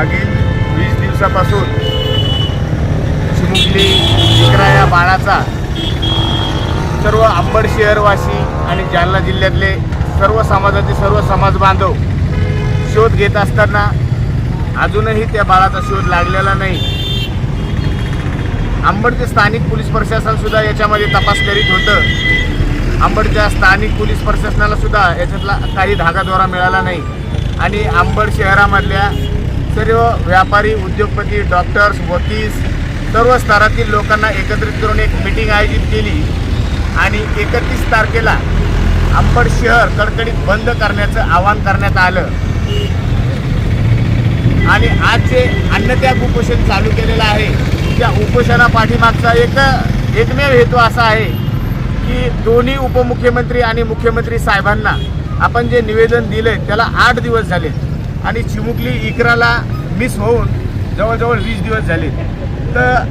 मागील वीस दिवसापासून चिमुकली विक्रा या बाळाचा सर्व अंबड शहरवासी आणि जालना जिल्ह्यातले सर्व समाजाचे सर्व समाज बांधव शोध घेत असताना अजूनही त्या बाळाचा शोध लागलेला नाही. आंबडचे स्थानिक पोलीस प्रशासनसुद्धा याच्यामध्ये तपास करीत होतं. आंबडच्या स्थानिक पोलीस प्रशासनाला सुद्धा याच्यातला काही धागाद्वारा मिळाला नाही. आणि आंबड शहरामधल्या सर्व व्यापारी उद्योगपती डॉक्टर्स वकील सर्व स्तरातील लोकांना एकत्रित करून एक मिटिंग आयोजित केली. आणि एकतीस तारखेला अंबड शहर कडकडीत बंद करण्याचं आवाहन करण्यात आलं. आणि आज जे अन्नत्याग उपोषण चालू केलेलं आहे त्या उपोषणा पाठीमागचा एक एकमेव हेतू असा आहे की दोन्ही उपमुख्यमंत्री आणि मुख्यमंत्री साहेबांना आपण जे निवेदन दिलं त्याला आठ दिवस झाले आणि चिमुकली इकराला मिस होऊन जवळजवळ वीस दिवस झाले. तर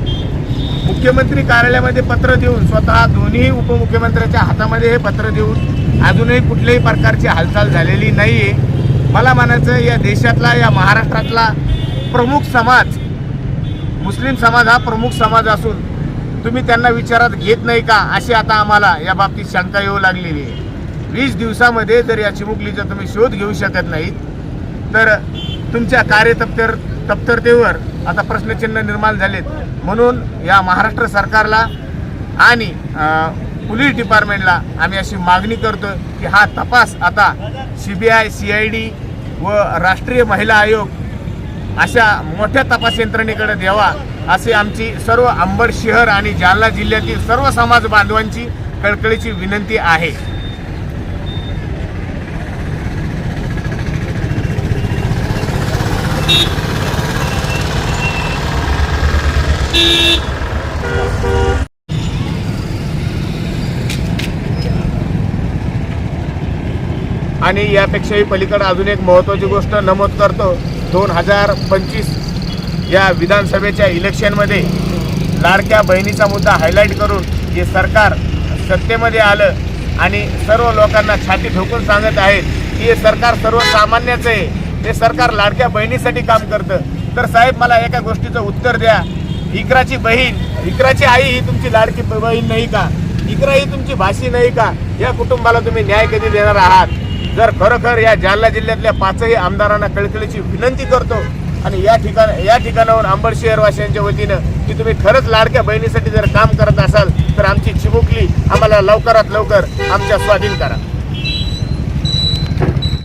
मुख्यमंत्री कार्यालयामध्ये पत्र देऊन स्वतः दोन्ही उपमुख्यमंत्र्याच्या हातामध्ये हे पत्र देऊन अजूनही कुठल्याही प्रकारची हालचाल झालेली नाही आहे मला म्हणायचं या देशातला या महाराष्ट्रातला प्रमुख समाज मुस्लिम समाज हा प्रमुख समाज असून तुम्ही त्यांना विचारात घेत नाही का? अशी आता आम्हाला या बाबतीत शंका येऊ लागलेली आहे. वीस दिवसामध्ये जर या चिमुकलीचा तुम्ही शोध घेऊ शकत नाहीत तर तुमच्या कार्यतप्तर तप्तरतेवर आता प्रश्नचिन्ह निर्माण झालेत. म्हणून या महाराष्ट्र सरकारला आणि पोलीस डिपार्टमेंटला आम्ही अशी मागणी करतो की हा तपास आता C B I C I D व राष्ट्रीय महिला आयोग अशा मोठ्या तपास यंत्रणेकडे द्यावा असे आमची सर्व अंबड शहर आणि जालना जिल्ह्यातील सर्व समाज बांधवांची कळकळीची विनंती आहे. आणि यापेक्षाही पलीकडं अजून एक महत्त्वाची गोष्ट नमूद करतो. दोन हजार पंचवीस या विधानसभेच्या इलेक्शनमध्ये लाडक्या बहिणीचा मुद्दा हायलाईट करून हे सरकार सत्तेमध्ये आलं आणि सर्व लोकांना छाती ठोकून सांगत आहेत की हे सरकार सर्वसामान्याचं आहे. हे सरकार लाडक्या बहिणीसाठी काम करतं. तर साहेब मला एका गोष्टीचं उत्तर द्या. इकराची बहीण इकराची आई ही तुमची लाडकी बहीण नाही का? इकरा ही तुमची भाषी नाही का? या कुटुंबाला तुम्ही न्याय कधी देणार आहात? जर खरोखर या जालना जिल्ह्यातल्या पाचही आमदारांना कळकळीची विनंती करतो आणि या ठिकाण या ठिकाणाहून अंबड शहरवासियांच्या वतीनं की तुम्ही खरंच लाडक्या बहिणीसाठी जर काम करत असाल तर आमची चिमुकली आम्हाला लवकरात लवकर आमच्या स्वाधीन करा.